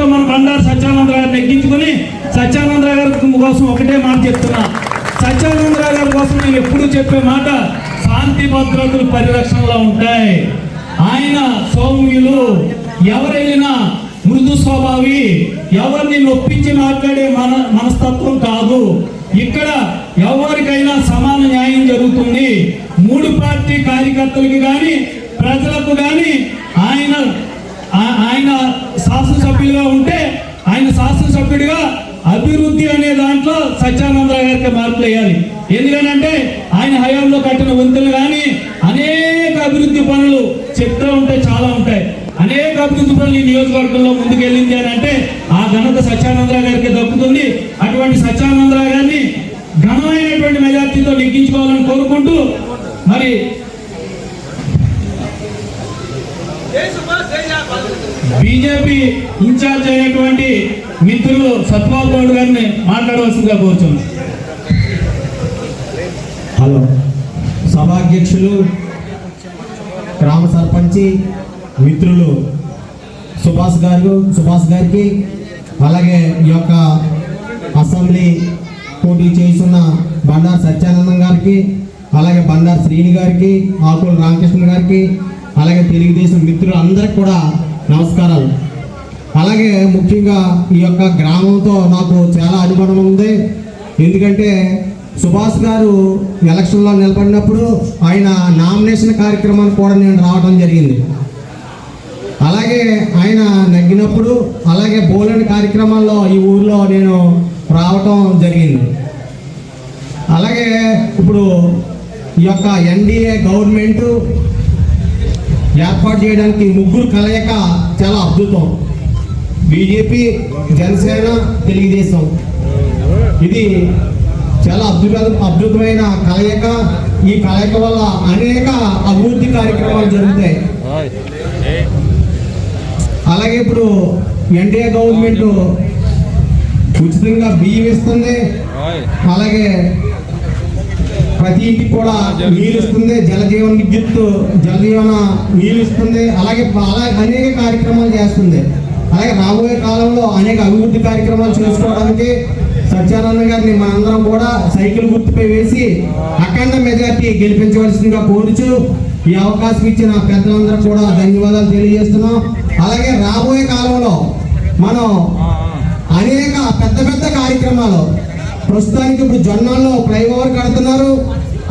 మెజార్టీతో మన బండారు సత్యానంద గారిని ఎక్కించుకొని సత్యానంద గారి కోసం ఒకటే మాట చెప్తున్నా. సత్యానంద గారి కోసం నేను ఎప్పుడూ చెప్పే మాట శాంతి భద్రతలు పరిరక్షణలో ఉంటాయి. ఆయన సౌమ్యులు. ఎవరైనా మృదు స్వభావి ఎవరిని నొప్పించి మాట్లాడే మన మనస్తత్వం కాదు. ఇక్కడ ఎవరికైనా సమాన న్యాయం జరుగుతుంది. మూడు పార్టీ కార్యకర్తలకు కానీ ప్రజలకు కానీ ఆయన ఆయన శాసన శాసనసభ్యులుగా ఉంటే ఆయన శాసనసభ్యుడిగా అభివృద్ధి అనే దాంట్లో సత్యానందరావు గారికి మార్పులు వేయాలి. ఎందుకనంటే ఆయన హయాంలో కట్టిన వంతులు కానీ అనేక అభివృద్ధి పనులు చెప్తూ ఉంటే చాలా ఉంటాయి. అనేక అభివృద్ధి పనులు ఈ నియోజకవర్గంలో ముందుకెళ్ళింది అని అంటే ఆ ఘనత సత్యానందరావు గారికి దక్కుతుంది. అటువంటి సత్యానందరావు గారిని ఘనమైనటువంటి మెజార్టీతో నెగ్గించుకోవాలని కోరుకుంటూ మరి బీజేపీ ఇన్ఛార్జ్ అయినటువంటి మిత్రులు సత్పాల్ గౌడ్ గారిని మాట్లాడవలసిందిగా కోరుచున్నాను. హలో. సభాధ్యక్షులు గ్రామ సర్పంచి మిత్రులు సుభాష్ గారు సుభాష్ గారికి అలాగే ఈ యొక్క అసెంబ్లీ పోటీ చేస్తున్న బండారు సత్యానందం గారికి అలాగే బండారు శ్రీని గారికి ఆకుల రామకృష్ణ గారికి అలాగే తెలుగుదేశం మిత్రులు అందరికి కూడా నమస్కారాలు. అలాగే ముఖ్యంగా ఈ యొక్క గ్రామంతో నాకు చాలా అనుబంధం ఉంది. ఎందుకంటే సుభాష్ గారు ఎలక్షన్లో నిలబడినప్పుడు ఆయన నామినేషన్ కార్యక్రమానికి కూడా నేను రావడం జరిగింది. అలాగే ఆయన నగ్గినప్పుడు అలాగే బోలెడ్ కార్యక్రమాల్లో ఈ ఊర్లో నేను రావటం జరిగింది. అలాగే ఇప్పుడు ఈ యొక్క ఎన్డీఏ గవర్నమెంటు ఏర్పాటు చేయడానికి ముగ్గురు కలయిక చాలా అద్భుతం. బీజేపీ జనసేన తెలుగుదేశం. ఇది చాలా అద్భుత అద్భుతమైన కలయిక. ఈ కలయిక వల్ల అనేక అభివృద్ధి కార్యక్రమాలు జరుగుతాయి. అలాగే ఇప్పుడు ఎన్డీఏ గవర్నమెంట్ ఉచితంగా బియ్యం ఇస్తుంది. అలాగే ప్రతి ఇంటికి కూడా నీళ్ళు ఇస్తుంది జలజీవన విద్యుత్ జలజీవన నీళ్ళు ఇస్తుంది అలాగే అలాగే అనేక కార్యక్రమాలు చేస్తుంది. అలాగే రాబోయే కాలంలో అనేక అభివృద్ధి కార్యక్రమాలు చేసుకోవడానికి సత్యానంద గారిని మనందరం కూడా సైకిల్ గుర్తుపై వేసి అఖండ మెజార్టీ గెలిపించవలసిందిగా కోరుచు ఈ అవకాశం ఇచ్చిన పెద్దలందరూ కూడా ధన్యవాదాలు తెలియజేస్తున్నాం. అలాగే రాబోయే కాలంలో మనం అనేక పెద్ద పెద్ద కార్యక్రమాలు ప్రస్తుతానికి ఇప్పుడు జొన్నాల్లో ఫ్లైఓవర్ కడుతున్నారు.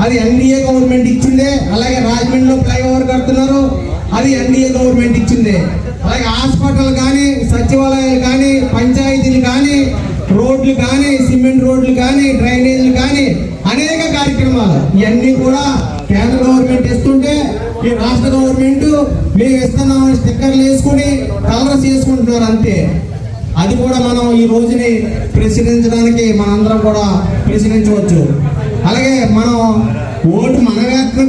అది ఎన్డీఏ గవర్నమెంట్ ఇచ్చిందే. అలాగే రాజమండ్రిలో ఫ్లైఓవర్ కడుతున్నారు. అది ఎన్డీఏ గవర్నమెంట్ ఇచ్చిందే. అలాగే హాస్పిటల్ కానీ సచివాలయాలు కానీ పంచాయతీలు కానీ రోడ్లు కానీ సిమెంట్ రోడ్లు కానీ డ్రైనేజీలు కానీ అనేక కార్యక్రమాలు. ఇవన్నీ కూడా కేంద్ర గవర్నమెంట్ ఇస్తుంటే ఈ రాష్ట్ర గవర్నమెంట్ మేము ఇస్తున్నామని స్టిక్కర్లు వేసుకుని కలర్స్ చేసుకుంటున్నారు అంతే. అది కూడా మనం ఈ రోజుని ప్రశ్నించడానికి మనందరం కూడా ప్రశ్నించవచ్చు అలాగే మనం ఓటు మన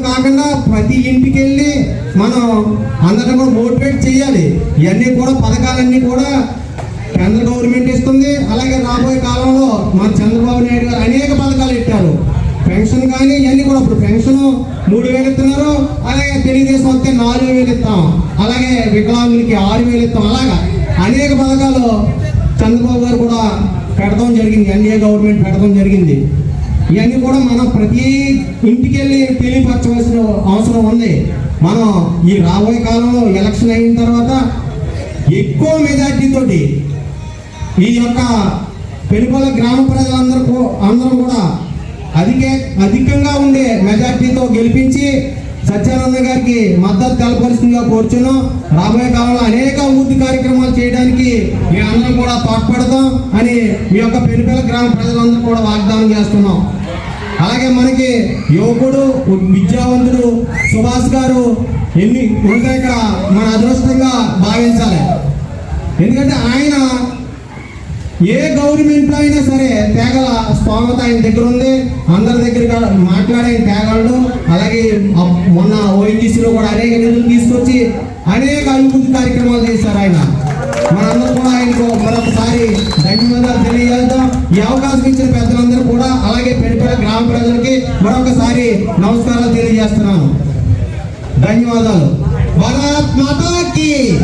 కాకుండా ప్రతి ఇంటికి వెళ్ళి మనం అందరం కూడా మోటివేట్ చేయాలి. ఇవన్నీ కూడా పథకాలన్నీ కూడా కేంద్ర గవర్నమెంట్ ఇస్తుంది. అలాగే రాబోయే కాలంలో మన చంద్రబాబు నాయుడు గారు అనేక పథకాలు పెట్టారు. పెన్షన్ కానీ ఇవన్నీ కూడా ఇప్పుడు పెన్షన్ మూడు వేలు ఇస్తున్నారు. అలాగే తెలుగుదేశం వస్తే నాలుగు వేలు ఇస్తాం. అలాగే వికలాంగులకి ఆరు వేలు ఇస్తాం. అలాగా. అనేక పథకాలు చంద్రబాబు గారు కూడా పెడతాం జరిగింది. ఎన్డీఏ గవర్నమెంట్ పెడతాం జరిగింది. ఇవన్నీ కూడా మనం ప్రతి ఇంటికి వెళ్ళి తెలియపరచవలసిన అవసరం ఉంది. మనం ఈ రాబోయే కాలంలో ఎలక్షన్ అయిన తర్వాత ఎక్కువ మెజార్టీతో ఈ యొక్క పెనుపల గ్రామ ప్రజలందరూ అందరం కూడా అధిక అధికంగా ఉండే మెజార్టీతో గెలిపించి సత్యానంద గారికి మద్దతు తెలపవలసిందిగా కోరుచున్నాం. రాబోయే కాలంలో అనేక అభివృద్ధి కార్యక్రమాలు చేయడానికి మేమందరం కూడా తోడ్పడతాం అని మీ యొక్క పెనుపల్ల గ్రామ ప్రజలందరూ కూడా వాగ్దానం చేస్తున్నాం. అలాగే మనకి యువకుడు విద్యావంతుడు సుభాష్ గారు ఎన్ని ఉంటాయి ఇక్కడ? మన అదృష్టంగా భావించాలి ఎందుకంటే ఆయన ఏ గవర్నమెంట్ అయినా సరే తేగల స్తోమత ఆయన దగ్గర ఉంది. అందరి దగ్గర మాట్లాడే తేగలడు అలాగే మొన్న మొన్న ఓఎన్జీసీలో కూడా అనేక నిధులు తీసుకొచ్చి అనేక అభివృద్ధి కార్యక్రమాలు చేశారు ఆయన. మనందరూ కూడా ఆయనకు మరొకసారి ధన్యవాదాలు తెలియజేద్దాం. ఈ అవకాశం ఇచ్చిన పెద్దలందరూ కూడా అలాగే పెద్ద గ్రామ ప్రజలకి మరొకసారి నమస్కారాలు తెలియజేస్తున్నాను. ధన్యవాదాలు. భారత్ మాతాకి.